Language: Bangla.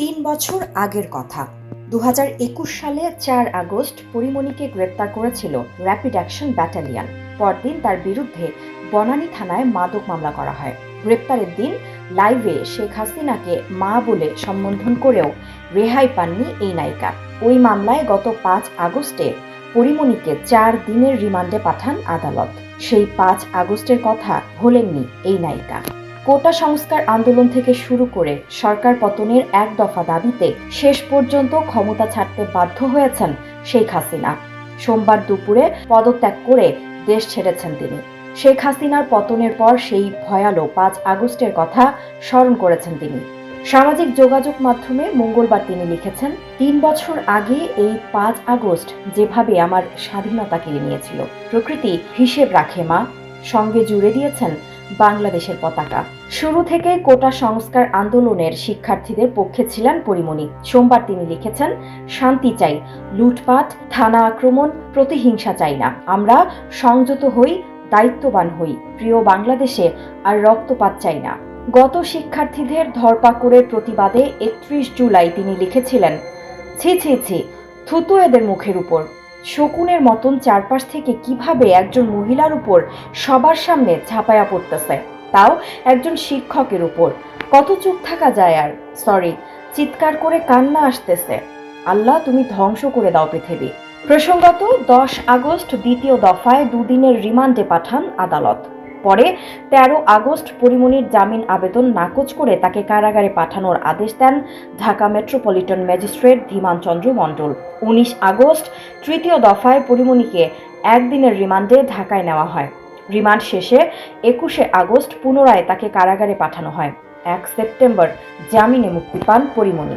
তিন বছর আগের কথা। দু হাজার একুশ সালে চার আগস্ট পরিমণিকে গ্রেপ্তার করেছিল র্যাপিড অ্যাকশন ব্যাটালিয়ন পরদিন তার বিরুদ্ধে বনানী থানায় মাদক মামলা করা হয়। গ্রেপ্তারের দিন লাইভে শেখ হাসিনাকে মা বলে সম্বোধন করেও রেহাই পাননি এই নায়িকা। ওই মামলায় গত পাঁচ আগস্টে পরিমণিকে চার দিনের রিমান্ডে পাঠান আদালত। সেই পাঁচ আগস্টের কথা ভোলেননি এই নায়িকা। কোটা সংস্কার আন্দোলন থেকে শুরু করে সরকার পতনের এক দফা দাবিতে শেষ পর্যন্ত ক্ষমতা ছাড়তে বাধ্য হয়েছেন শেখ হাসিনা। সোমবার দুপুরে পদত্যাগ করে দেশ ছেড়েছেন তিনি। শেখ হাসিনার পতনের পর সেই ভয়ালো পাঁচ আগস্টের কথা স্মরণ করেছেন তিনি। সামাজিক যোগাযোগ মাধ্যমে মঙ্গলবার তিনি লিখেছেন, তিন বছর আগে এই পাঁচ আগস্ট যেভাবে আমার স্বাধীনতা কেড়ে নিয়েছিল। প্রকৃতি হিসেব রাখে মা। সঙ্গে জুড়ে দিয়েছেন বাংলাদেশের পতাকা। শুরু থেকে কোটা সংস্কার আন্দোলনের শিক্ষার্থীদের পক্ষে ছিলেন পরিমণি। সোমবার তিনি লিখেছেন, শান্তি চাই, লুটপাট, থানা আক্রমণ, প্রতিহিংসা চাই না। আমরা সংযত হই, দায়িত্ববান হই, প্রিয় বাংলাদেশে আর রক্তপাত চাই না। গত শিক্ষার্থীদের ধরপাকড়ের প্রতিবাদে একত্রিশ জুলাই তিনি লিখেছিলেন, ছি ছি ছি, থুতু এদের মুখের উপর। শকুনের মতন চারপাশ থেকে কীভাবে একজন মহিলার উপর সবার সামনে ছাপায়া পড়তেছে, তাও একজন শিক্ষকের উপর। কত চুপ থাকা যায় আর সরি চিৎকার করে কান্না আসতেছে। আল্লাহ, তুমি ধ্বংস করে দাও পৃথিবী। প্রসঙ্গত, দশ আগস্ট দ্বিতীয় দফায় দুদিনের রিমান্ডে পাঠান আদালত। পরে তেরো আগস্ট পরিমণির জামিন আবেদন নাকচ করে তাকে কারাগারে পাঠানোর আদেশ দেন ঢাকা মেট্রোপলিটন ম্যাজিস্ট্রেট ধীমান চন্দ্র মণ্ডল। উনিশ আগস্ট, তৃতীয় দফায় পরিমণিকে একদিনের রিমান্ডে ঢাকায় নেওয়া হয়। রিমান্ড শেষে একুশে আগস্ট পুনরায় তাকে কারাগারে পাঠানো হয়। এক সেপ্টেম্বর, জামিনে মুক্তি পান পরিমণি